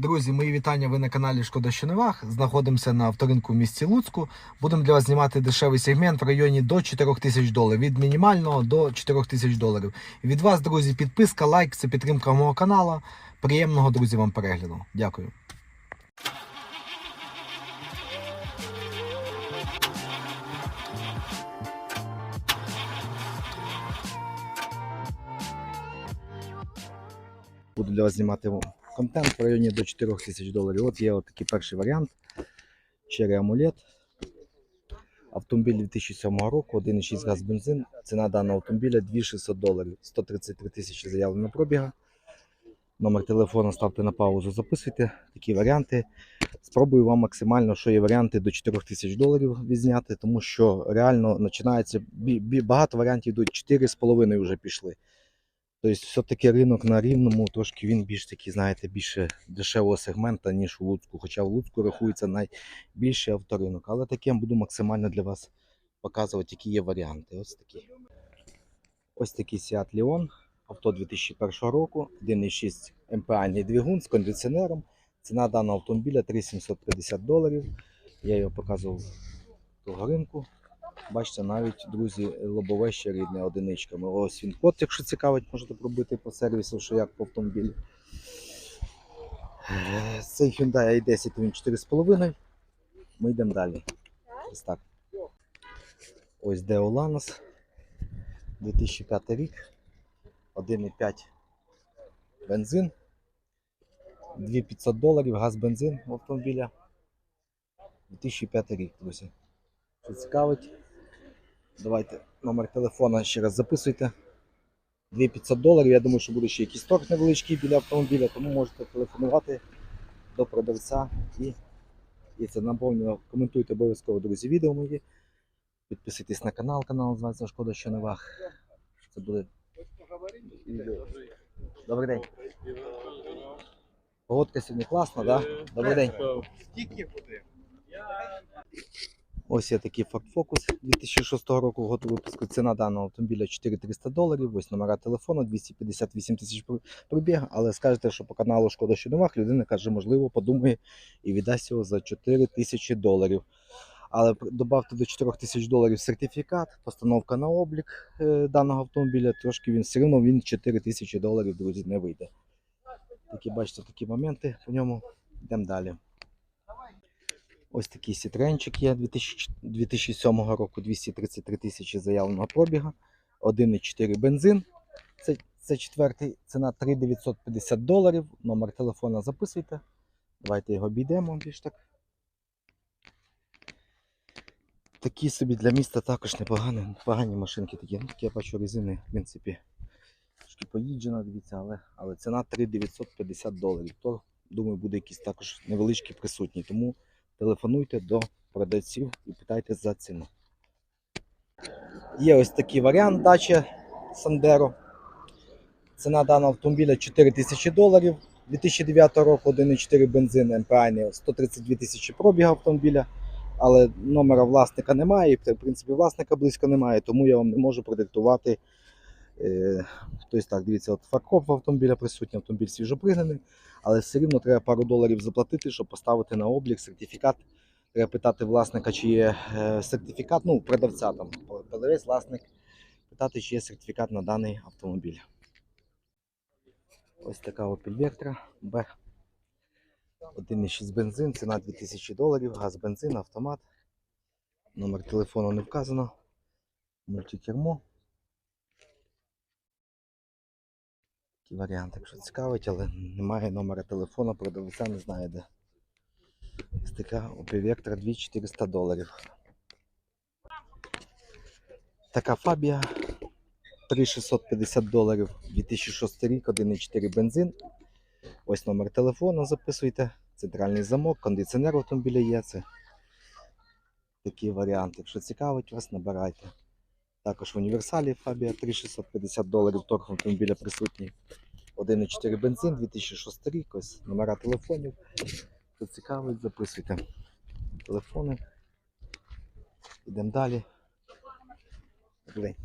Друзі, мої вітання. Ви на каналі Шкода Щоневах. Знаходимося на авторинку в місті Луцьку. Будемо для вас знімати дешевий сегмент в районі до 4 тисяч доларів. Від мінімального до 4 тисяч доларів. Від вас, друзі, підписка, лайк, це підтримка мого каналу. Приємного, друзі, вам перегляду. Дякую. Буду для вас знімати контент в районі до 4 тисяч доларів. От є от такий перший варіант. Cherry Amulet. Автомобіль 2007 року, 1,6 газ бензин. Ціна даного автомобіля 2600 доларів. 133 тисячі заявлено пробіга. Номер телефону ставте на паузу, записуйте такі варіанти. Спробую вам максимально, що є варіанти до 4 тисяч доларів відзняти, тому що реально починається багато варіантів йдуть 4,5 вже пішли. Тобто, все-таки ринок на рівному, трошки він більш такий, знаєте, більше дешевого сегмента, ніж у Луцьку. Хоча в Луцьку рахується найбільший авторинок. Але таким буду максимально для вас показувати, які є варіанти. Ось такі. Ось такий Seat Leon, авто 2001 року, 1,6 МПАний двигун з кондиціонером. Ціна даного автомобіля 3750 доларів. Я його показував того ринку. Бачите, навіть, друзі, лобове ще рідне одиничками. Ось він код, якщо цікавить, можете пробити по сервісу, що як по автомобілі. Цей Hyundai i10 він 4,5. Ми йдемо далі. Ось так. Ось де Lanos. 2005 рік. 1,5 бензин. 2500 доларів, газ бензин автомобіля. 2005 рік, друзі. Що цікавить, давайте номер телефона ще раз записуйте. 2500 доларів. Я думаю, що буде ще якийсь торг невеличкий біля автомобіля, тому можете телефонувати до продавця і, і це наповнено. Коментуйте обов'язково, друзі, відео мої. Підписуйтесь на канал, канал називається Шкода що Вах. Це буде відео. Добрий день. Погодка сьогодні класна, так? Да? Добрий день. Скільки буде? Ось є такий Ford Focus 2006 року году випуску. Ціна даного автомобіля 4300 доларів. Ось номера телефону 258 тисяч пробіг. Але скажете, що по каналу Шкода що новах людина каже, можливо, подумає і віддасть його за 4 тисячі доларів. Але додавте до 4 тисяч доларів сертифікат, постановка на облік е, даного автомобіля. Трошки він все одно він 4 тисячі доларів, друзі, не вийде. Такі бачите, такі моменти по ньому. Йдемо далі. Ось такий сітренчик є 2000 2007 року 233 тисячі заявленого пробіга. 1,4 бензин. Це, це четвертий, ціна 3950 доларів. Номер телефона записуйте. Давайте його обійдемо більш так. Такі собі для міста також непогані, непогані машинки такі. Ну, такі я бачу резини, в принципі, трошки поїджена, дивіться, але, але ціна 3950 доларів. То, думаю, буде якийсь також невеличкий присутній. Тому телефонуйте до продавців і питайте за ціну. Є ось такий варіант дача Сандеро. Ціна даного автомобіля 4 тисячі доларів. 2009 року 1,4 бензин МПА 132 тисячі пробіга автомобіля. Але номера власника немає, і в принципі власника близько немає, тому я вам не можу продиктувати. Тобто так, дивіться, от фаркоп в автомобіля присутній, автомобіль свіжопригнаний, але все рівно треба пару доларів заплатити, щоб поставити на облік сертифікат. Треба питати власника, чи є е, сертифікат, ну, продавця там, продавець, власник, питати, чи є сертифікат на даний автомобіль. Ось така Opel Vectra B. 1,6 бензин, ціна 2000 доларів, газ бензин, автомат. Номер телефону не вказано. Мультикермо. Такий варіант, якщо цікавить, але немає номера телефону, продавця не знає де. Ось така Opel 2400 доларів. Така Фабія 3650 доларів, 2006 рік, 1,4 бензин. Ось номер телефону записуйте. Центральний замок, кондиціонер в автомобілі є. Це такі варіанти. Якщо цікавить вас, набирайте. Також в універсалі Фабія 3650 доларів торг автомобіля присутній. 1,4 бензин, 2006 рік, ось номера телефонів. Хто цікавить, записуйте телефони. Йдемо далі. День.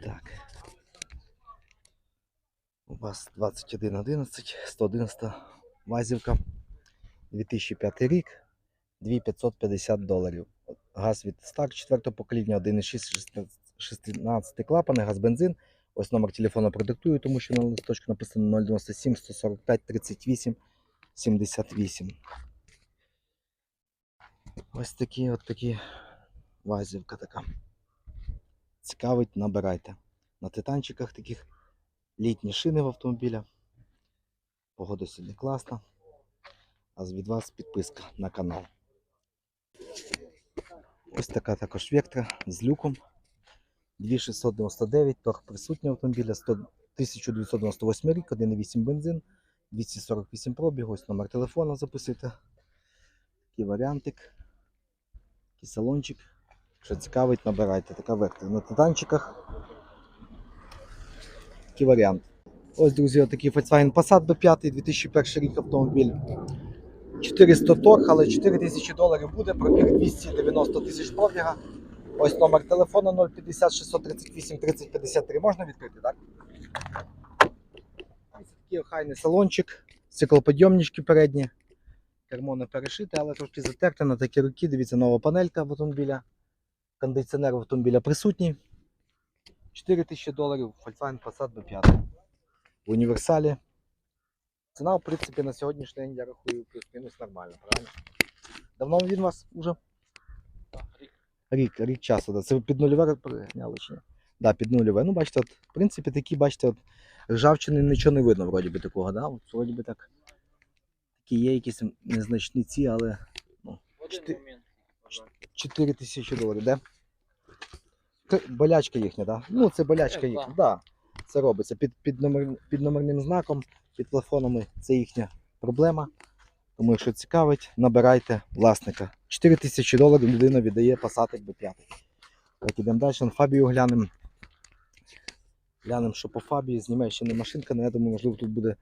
Так. У вас 2111, 111 Вазівка, 2005 рік, 2550 доларів. Газ від Стар 4 покоління, 1,6, 16 клапани, газ бензин. Ось номер телефону продиктую, тому що на листочку написано 097 145 38 78. Ось такі от такі вазівка така. Цікавить, набирайте. На титанчиках таких літні шини в автомобіля. Погода сьогодні класна. А від вас підписка на канал. Ось така також вектра з люком. 2699, торг присутній автомобіля, 100, 1998 рік, 1,8 бензин, 248 пробіг, ось номер телефона записуйте. Такий варіантик. Такий салончик. Що цікавить, набирайте. Така вектор на титанчиках. Такий варіант. Ось, друзі, отакий Volkswagen Passat B5, 2001 рік автомобіль. 400 торг, але 4000 доларів буде, пробіг 290 тисяч пробіга. Ось номер телефону 050 638 30 53. Можна відкрити, так? Ось такий охайний салончик, стеклоподйомнички передні. Кермо не перешите, але трошки затерте на такі руки. Дивіться, нова панелька автомобіля. Кондиціонер автомобіля присутній. 4 тисячі доларів Volkswagen Passat B5. В універсалі. Ціна, в принципі, на сьогоднішній день я рахую плюс-мінус нормально, правильно? Давно він у вас уже? Рік, рік часу. Да. Це під нульове переганяли чи ні? Да, під нульове. Ну, бачите, от, в принципі, такі, бачите, от, ржавчини нічого не видно, вроді би такого, да? От, вроді би так. Такі є якісь незначні ці, але ну, Чти- 4 тисячі доларів, де? Болячка їхня, да? Ну, це болячка Е, їхня, да. Це робиться під, під, номер, під номерним знаком, під телефонами. Це їхня проблема. Тому, якщо цікавить, набирайте власника. 4 тисячі доларів людина віддає Passat B5. Так, ідемо далі, на Фабію глянемо. Глянемо, що по Фабії з Німеччини машинка, ну, я думаю, можливо, тут буде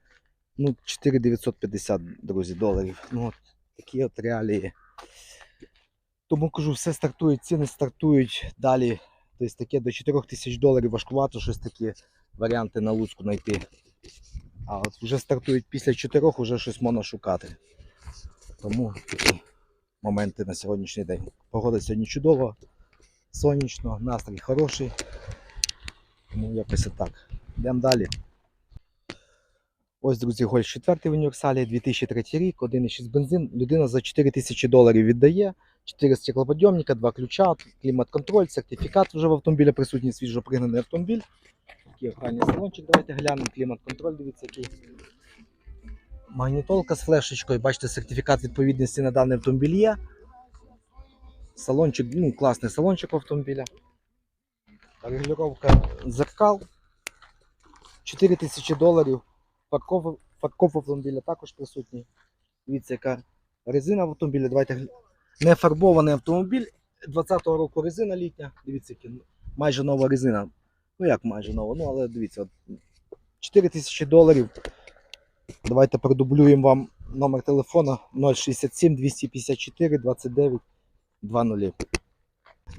ну, 4950, друзі, доларів. Ну, от, такі от реалії. Тому кажу, все стартує, ціни стартують далі. Тобто таке до 4 тисяч доларів важкувато щось такі варіанти на Луцьку знайти. А от вже стартують після 4, вже щось можна шукати. Тому такі моменти на сьогоднішній день. Погода сьогодні чудова, сонячно, настрій хороший. Тому якось отак. Йдемо далі. Ось, друзі, Гольф 4 в універсалі, 2003 рік, 1,6 бензин. Людина за 4 тисячі доларів віддає. 4 стеклоподйомника, 2 ключа, клімат-контроль, сертифікат вже в автомобілі присутній, свіжо пригнаний автомобіль. Такий охайний салончик, давайте глянемо. Клімат-контроль, дивіться, який. Магнітолка з флешечкою, бачите, сертифікат відповідності на даний автомобіль є. Салончик, ну, класний салончик автомобіля. Регулювання зеркал. 4 тисячі доларів. Парков, парков автомобіля також присутній. Дивіться, яка резина в автомобілі. Давайте не фарбований автомобіль. 20-го року резина літня. Дивіться, майже нова резина. Ну як майже нова, ну але дивіться, 4 тисячі доларів. Давайте продублюємо вам номер телефона 067 254 29 20.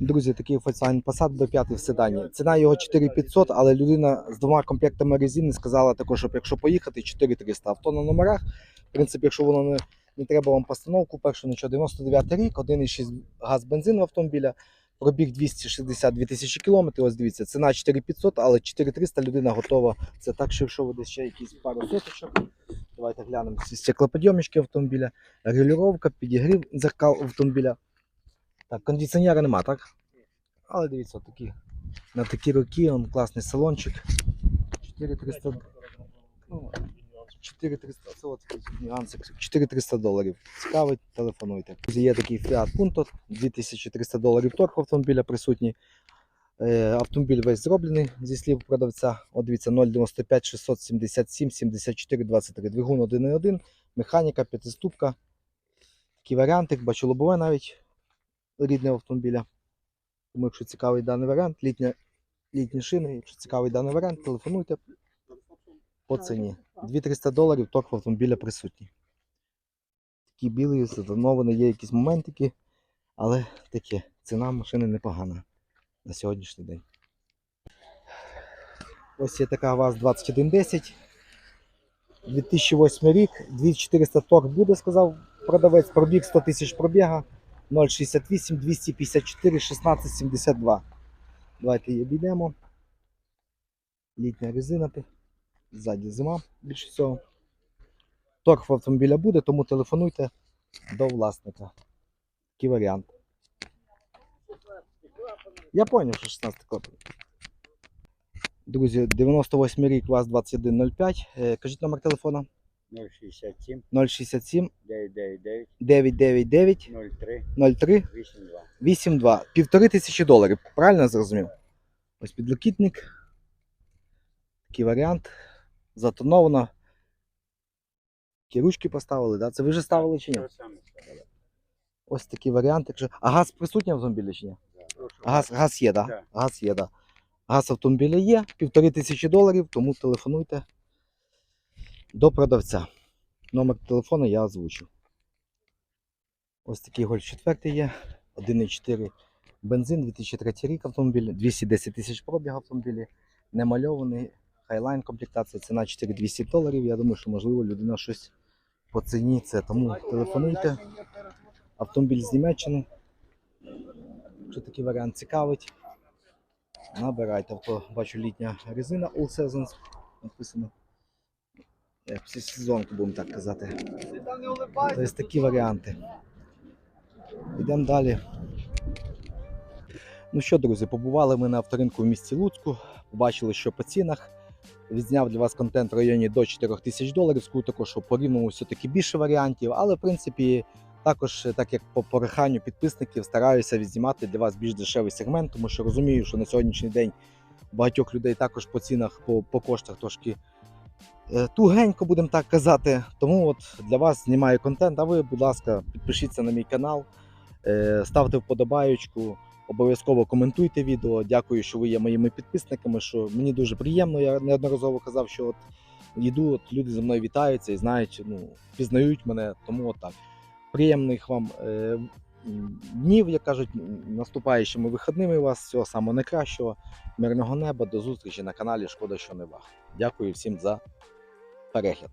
Друзі, такий Volkswagen Passat B5 в седані. Ціна його 4500, але людина з двома комплектами резини сказала також, щоб якщо поїхати, 4300. Авто на номерах. В принципі, якщо воно не, не треба вам постановку, першу нічого, 99 рік, 1,6 газ бензин в автомобіля, пробіг 262 тисячі кілометрів. Ось дивіться, ціна 4500, але 4300 людина готова. Це так, що якщо десь ще якісь пару соточок. Давайте глянемо стеклоподйомнички автомобіля, регулювання, підігрів дзеркал автомобіля. Так, кондиціонера нема, так? Але дивіться, такі, на такі роки, он класний салончик. 4300, ну, 4300, це от нюансик, 4300 доларів. Цікавить, телефонуйте. Є такий Fiat Punto, 2300 доларів торг автомобіля присутній. Е, Автомобіль весь зроблений зі слів продавця. От дивіться, 095 677 74 23. Двигун 1.1, механіка, п'ятиступка. Такий варіантик, бачу лобове навіть рідного автомобіля. Тому, якщо цікавий даний варіант, літня, літні шини, якщо цікавий даний варіант, телефонуйте по ціні. 2300 доларів торг автомобіля присутній. Такий білий, затонований, є якісь моментики, але таке, ціна машини непогана на сьогоднішній день. Ось є така ВАЗ 2110, 2008 рік, 2400 торг буде, сказав продавець, пробіг 100 тисяч пробіга, 068, 254, 16, 72. Давайте її обійдемо. Літня резина, ззаді зима більше всього. Торг в автомобіля буде, тому телефонуйте до власника. Такий варіант. Я зрозумів, що 16 клапан. Друзі, 98 рік, ВАЗ 2105. Е, Кажіть номер телефона 067 067 999 999 03 03 82. 82. Півтори тисячі доларів. Правильно зрозумів? Ось підлокітник. Такий варіант. Затоновано. Такі ручки поставили, да? Це ви вже ставили чи ні? Ось такий варіант. Якщо... А газ присутній в автомобілі чи ні? Газ, газ є. Да? Газ є, да. Газ автомобіля є, півтори тисячі доларів, тому телефонуйте до продавця. Номер телефону я озвучу. Ось такий гольф 4 є. 1,4 бензин, 2003 рік автомобіль, 210 тисяч пробіг автомобілі, немальований, хайлайн комплектація, ціна 4200 доларів. Я думаю, що можливо людина щось по ціні це. Тому телефонуйте. Автомобіль з Німеччини. Якщо такий варіант цікавить, набирайте. Авто, бачу, літня резина All Seasons написано. Всі сезонку, будемо так казати. Тобто такі варіанти. Йдемо далі. Ну що, друзі, побували ми на авторинку в місті Луцьку, побачили, що по цінах. Відзняв для вас контент в районі до 4 тисяч доларів. Скажу також, що по все-таки більше варіантів, але в принципі також, так як по пораханню підписників, стараюся відзнімати для вас більш дешевий сегмент, тому що розумію, що на сьогоднішній день багатьох людей також по цінах, по, по коштах трошки е, тугенько, будемо так казати. Тому от для вас знімаю контент. А ви, будь ласка, підпишіться на мій канал, е, ставте вподобаючку. Обов'язково коментуйте відео. Дякую, що ви є моїми підписниками. Що мені дуже приємно. Я неодноразово казав, що от йду, от люди зі мною вітаються і знають, ну пізнають мене. Тому так. Приємних вам е, днів, як кажуть, наступаючими вихідними у вас. Всього самого найкращого, мирного неба. До зустрічі на каналі. Шкода, що не вах. Дякую всім за перегляд.